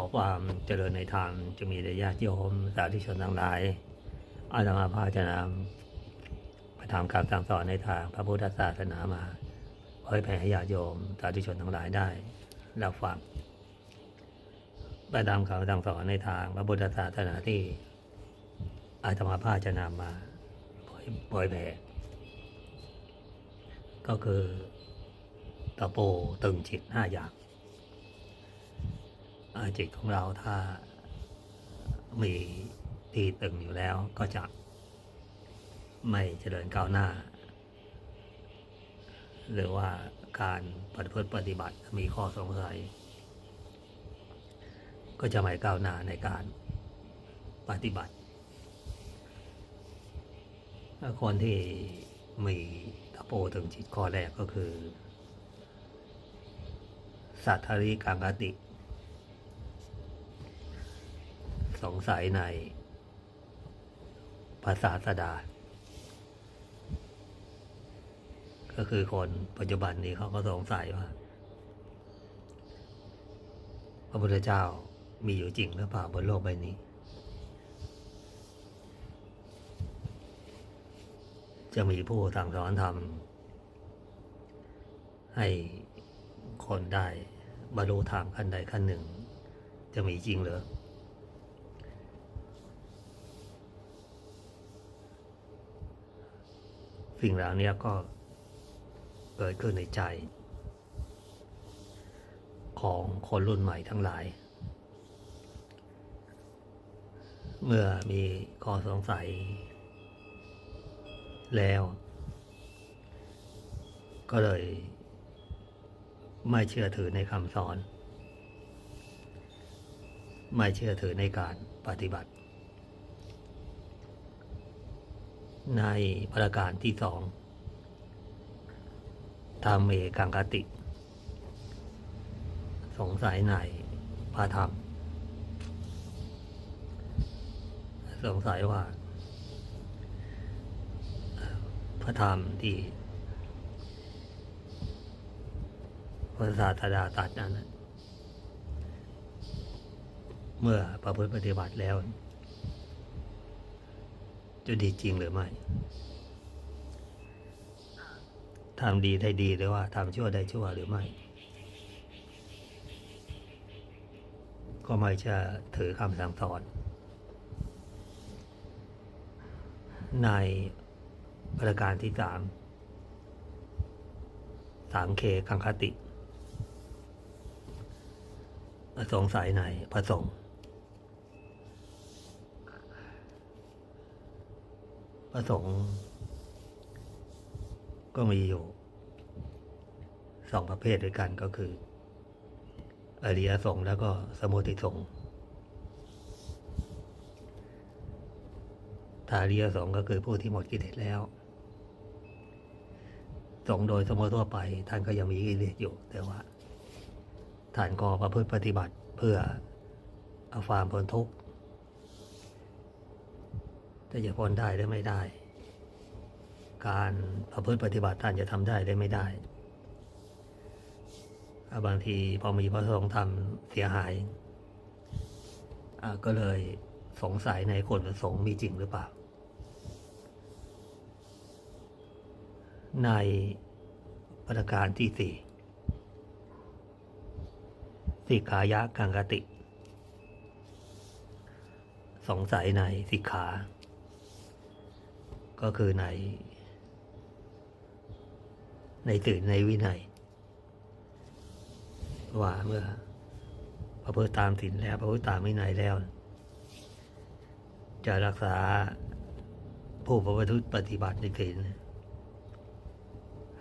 อความเจริญในธรรมจะมีแด่ญาติโยมสาธุชนทั้งหลายอาตมาภาจะนำไปทำคำสั่งสอนในทางพระพุทธศาสนามาเผยแผ่ให้ญาติโยมสาธุชนทั้งหลายได้รับฟังไปตามคำสั่งสอนในทางพระพุทธศาสนาที่อาตมาภาจะนำมาเผยเผยแผ่ก็คือตะโปตึงจิตห้าอย่าง จิตของเราถ้ามีที่ตึงอยู่แล้วก็จะไม่เจริญก้าวหน้า หรือว่าการปฏิพฤติปฏิบัติมีข้อสงสัย ก็จะไม่ก้าวหน้าในการปฏิบัติถ้าคนที่มีตะโปถึงจิตข้อแรกก็คือ สัทธาริกังกติ สงสัยใน ภาษาสดา ก็คือคนปัจจุบันนี้เขาก็สงสัยว่า พระพุทธเจ้ามีอยู่จริงหรือเปล่าบนโลกใบนี้ จะมีผู้สั่งสอนธรรมให้คนได้บรรลุธรรมขั้นใดขั้นหนึ่ง จะมีจริงหรือ สิ่งเหล่านี้ก็เกิดขึ้นในใจ ของคนรุ่นใหม่ทั้งหลาย เมื่อมีข้อสงสัย แล้ว ก็เลย ไม่เชื่อถือในคำสอน ไม่เชื่อถือในการปฏิบัติ ในประการที่สองธรรมเมกังคติ สงสัยในพระธรรม สงสัยว่า พระธรรมที่พระศาสดาตรัดนั้นเมื่อประพฤติปฏิบัติแล้ว จะดีจริงหรือไม่ทำดีได้ดีหรือว่าทำชั่วได้ชั่วหรือไม่ ก็ไม่จะถือคำสั่งสอน ในประการที่สามสามเคกังคติสงสัยในพระสงฆ์ ระสงฆ์ก็มีอยู่สองประเภทด้วยกันก็คือ อริยสงฆ์แล้วก็สมุติสงฆ์ถ้าอริยสงฆ์ก็คือผู้ที่หมดกิเลสแล้ว สงโดยสมมติทั่วไปท่านก็ยังมีกิเลสอยู่ แต่ว่าท่านก็ประพฤติปฏิบัติเพื่อเอาความพ้นทุกข์ แต่จะพ้นได้หรือไม่ได้ การประพฤติปฏิบัติท่านจะทำได้หรือไม่ได้ บางทีพอมีพระสงฆ์ทำเสียหาย ก็เลยสงสัยในคนประสงฆ์มีจริงหรือเปล่า ในประการที่สี่สิกขายะกังกติ สงสัยในสิกขา ก็คือใน ในตื่นในวินัยว่าเมื่อพระพุทธตามศีลแล้วพระพุทธตามวินัยแล้ว จะรักษาผู้ประพฤติปฏิบัติในศีล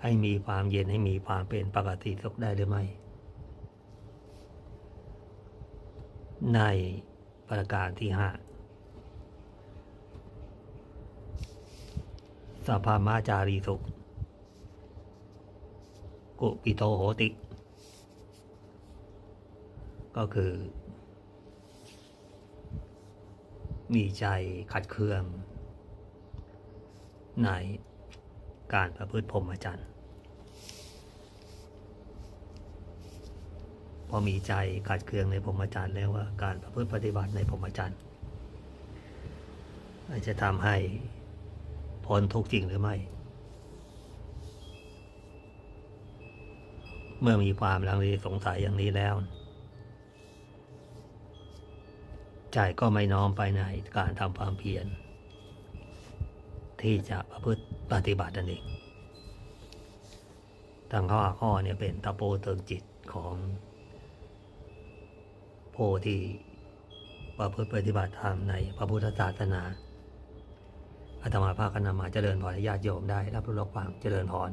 ให้มีความเย็นให้มีความเป็นปกติสุขได้หรือไม่ ในประการที่ห้า สภามาจารีสุกุปิโตโหติ ก็คือ มีใจขัดเคือง ในการประพฤติพรหมจรรย์พอมีใจขัดเคืองในพรหมจรรย์แล้วว่าการประพฤติปฏิบัติในพรหมจรรย์จะทำให้ พ้นทุกจริงหรือไม่ เมื่อมีความลังเลสงสัยอย่างนี้แล้ว ใจก็ไม่น้อมไปในการทำความเพียรที่จะประพฤติปฏิบัตินั่นเองทั้งข้อข้อเนี่ยเป็นตะโปเติงจิตของผู้ที่ประพฤติปฏิบัติธรรมในพระพุทธศาสนา อาตมาภาคก็นำมาเจริญพรญาติโยมได้รับรู้รับฟังเจริญพร